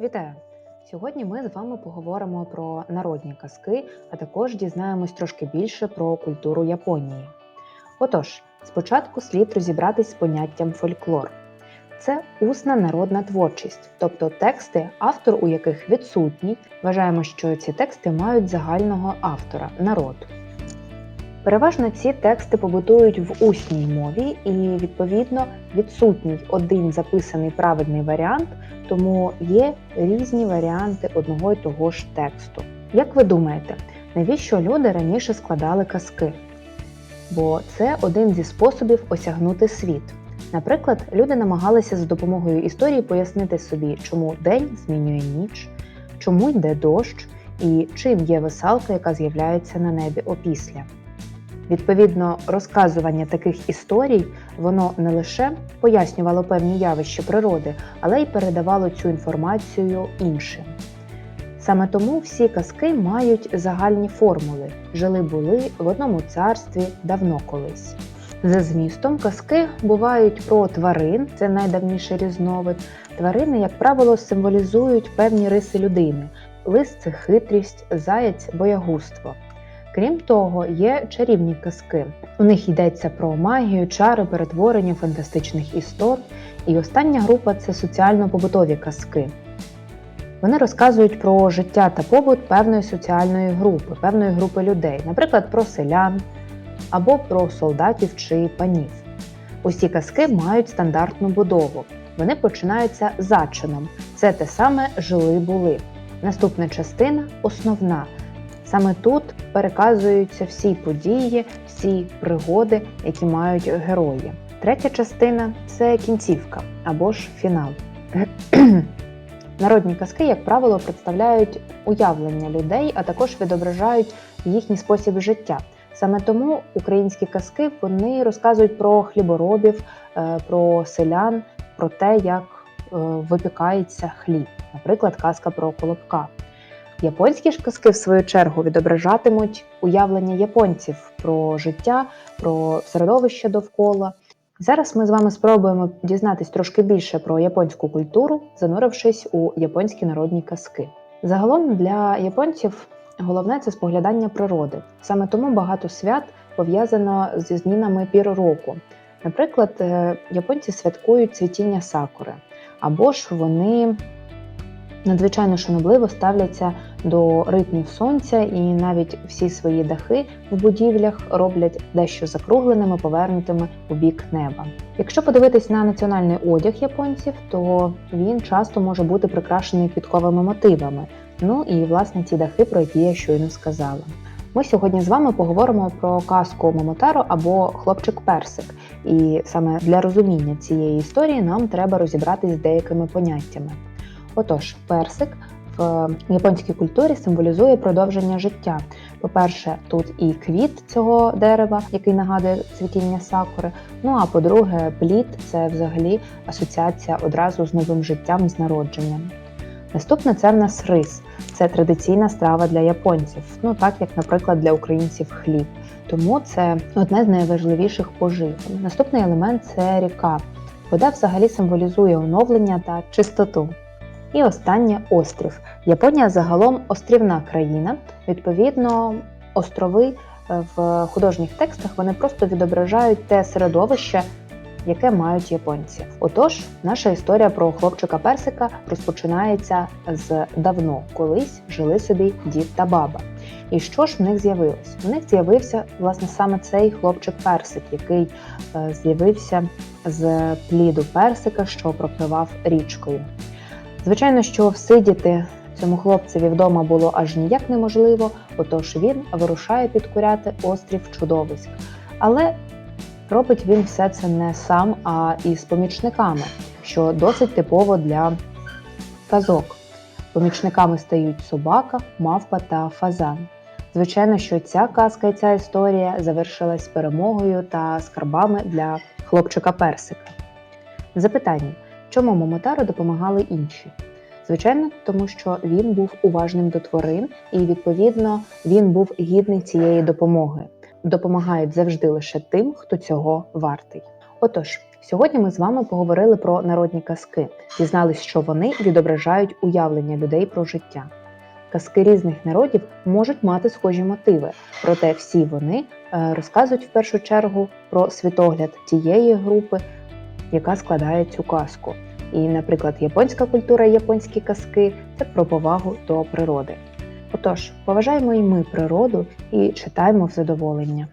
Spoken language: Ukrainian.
Вітаю! Сьогодні ми з вами поговоримо про народні казки, а також дізнаємось трошки більше про культуру Японії. Отож, спочатку слід розібратись з поняттям фольклор. Це усна народна творчість, тобто тексти, автор у яких відсутній. Вважаємо, що ці тексти мають загального автора народ. Переважно ці тексти побутують в усній мові, і відповідно відсутній один записаний правильний варіант, тому є різні варіанти одного й того ж тексту. Як ви думаєте, навіщо люди раніше складали казки? Бо це один зі способів осягнути світ. Наприклад, люди намагалися за допомогою історії пояснити собі, чому день змінює ніч, чому йде дощ і чим є веселка, яка з'являється на небі опісля. Відповідно, розказування таких історій воно не лише пояснювало певні явища природи, але й передавало цю інформацію іншим. Саме тому всі казки мають загальні формули жили були в одному царстві давно колись. За змістом казки бувають про тварин, це найдавніший різновид. Тварини, як правило, символізують певні риси людини. Лис це хитрість, заяць боягузтво. Крім того, є чарівні казки. У них йдеться про магію, чари, перетворення фантастичних істот. І остання група це соціально-побутові казки. Вони розказують про життя та побут певної соціальної групи, певної групи людей, наприклад, про селян або про солдатів чи панів. Усі казки мають стандартну будову. Вони починаються зачином. Це те саме жили були. Наступна частина основна. Саме тут переказуються всі події, всі пригоди, які мають герої. Третя частина це кінцівка або ж фінал. Народні казки, як правило, представляють уявлення людей, а також відображають їхній спосіб життя. Саме тому українські казки вони розказують про хліборобів, е, про селян, про те, як е, випікається хліб, наприклад, казка про колобка. Японські ж казки, в свою чергу, відображатимуть уявлення японців про життя, про середовище довкола. Зараз ми з вами спробуємо дізнатись трошки більше про японську культуру, занурившись у японські народні казки. Загалом для японців головне це споглядання природи. Саме тому багато свят пов'язано зі змінами пір року. Наприклад, е, японці святкують цвітіння сакури, або ж вони надзвичайно шанобливо ставляться до ритмів сонця і навіть всі свої дахи в будівлях роблять дещо закругленими, повернутими у бік неба. Якщо подивитись на національний одяг японців, то він часто може бути прикрашений квітковими мотивами. Ну і власне ті дахи, про які я щойно сказала. Ми сьогодні з вами поговоримо про казку Момотаро або Хлопчик Персик. І саме для розуміння цієї історії нам треба розібратись з деякими поняттями. Отож, персик в японській культурі символізує продовження життя. По-перше, тут і квіт цього дерева, який нагадує цвітіння сакури. Ну а по-друге, плід це взагалі асоціація одразу з новим життям, з народженням. Наступне це в нас рис. Це традиційна страва для японців, ну так як, наприклад, для українців хліб. Тому це одне з найважливіших пожив. Наступний елемент це ріка. Вода взагалі символізує оновлення та чистоту. І останнє острів. Японія загалом острівна країна. Відповідно, острови е, в художніх текстах вони просто відображають те середовище, яке мають японці. Отож, наша історія про хлопчика Персика розпочинається з давно, колись жили собі дід та баба. І що ж в них з'явилось? В них з'явився власне саме цей хлопчик Персик, який е, з'явився з пліду персика, що пропливав річкою. Звичайно, що всидіти цьому хлопцеві вдома було аж ніяк неможливо, отож він вирушає підкуряти острів чудовиськ. Але робить він все це не сам, а із помічниками, що досить типово для казок. Помічниками стають собака, мавпа та фазан. Звичайно, що ця казка і ця історія завершилась перемогою та скарбами для хлопчика Персика. Запитання. Чому Момотаро допомагали інші? Звичайно, тому що він був уважним до тварин, і відповідно він був гідний цієї допомоги. Допомагають завжди лише тим, хто цього вартий. Отож, Сьогодні ми з вами поговорили про народні казки, дізнались, що вони відображають уявлення людей про життя. Казки різних народів можуть мати схожі мотиви, проте всі вони е, розказують в першу чергу про світогляд тієї групи, яка складає цю казку. І, наприклад, японська культура, японські казки це про повагу до природи. Отож, поважаємо і ми природу і читаємо в задоволення.